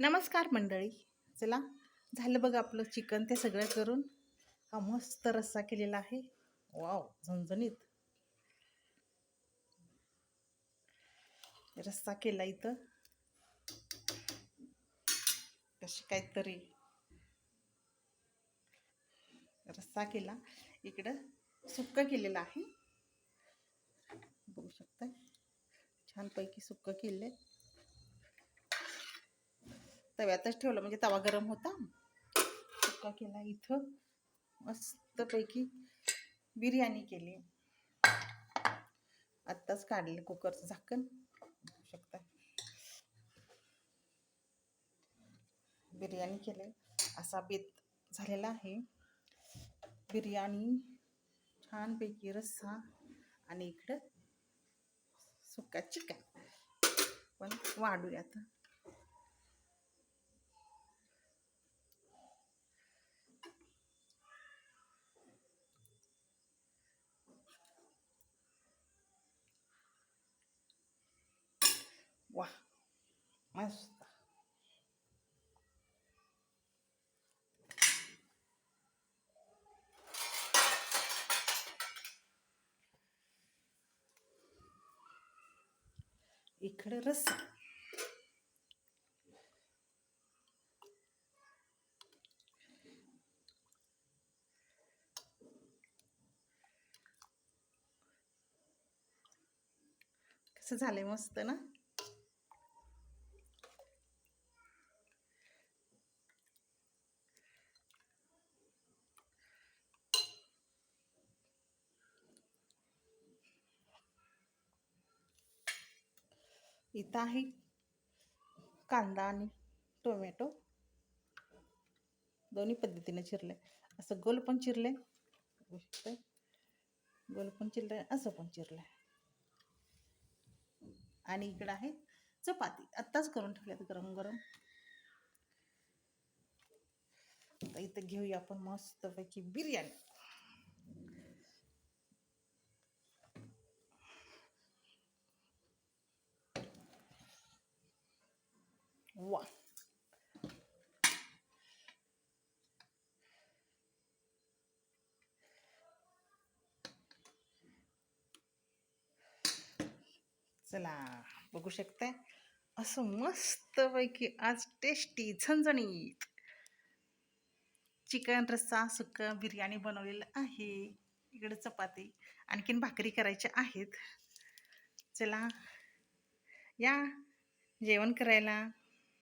नमस्कार मंडळी. चला झालं बघ आपलं चिकन ते सगळं करून. हा मस्त रस्सा केलेला आहे. वाव झणझणीत. रस्सा केला इथं. कशी काहीतरी. रस्सा केला. इकडं सुक्क केलेलं आहे. बघू शकता छानपैकी सुक्क केलंय. तव्यातच ठेवलं. म्हणजे तवा गरम होता. सुक्का केला इथं. मस्तपैकी बिर्याणी केली. आत्ताच काढले कुकरचं झाकण. शकता बिर्याणी केले असा बेत झालेला आहे. बिर्याणी छानपैकी रस्सा आणि इकडं सुका चिकन. पण वाढूया आता वा मस्त इकडे रस्सा कसं झालंय मस्त ना इथं आहे कांदा आणि टोमॅटो दोन्ही पद्धतीने चिरले. असं गोल पण चिरले. गोल पण चिरले असं पण चिरले. आणि इकडं आहे चपाती. आत्ताच करून ठेवल्यात गरम गरम. इथं घेऊया आपण मस्तपैकी बिर्याणी. वा चला बघू शकताय असं मस्तपैकी आज टेस्टी झणझणीत. चिकन रस्सा सुक्क बिर्याणी बनवलेलं आहे. इकडे चपाती आणखीन भाकरी करायच्या आहेत. चला या. जेवण करायला.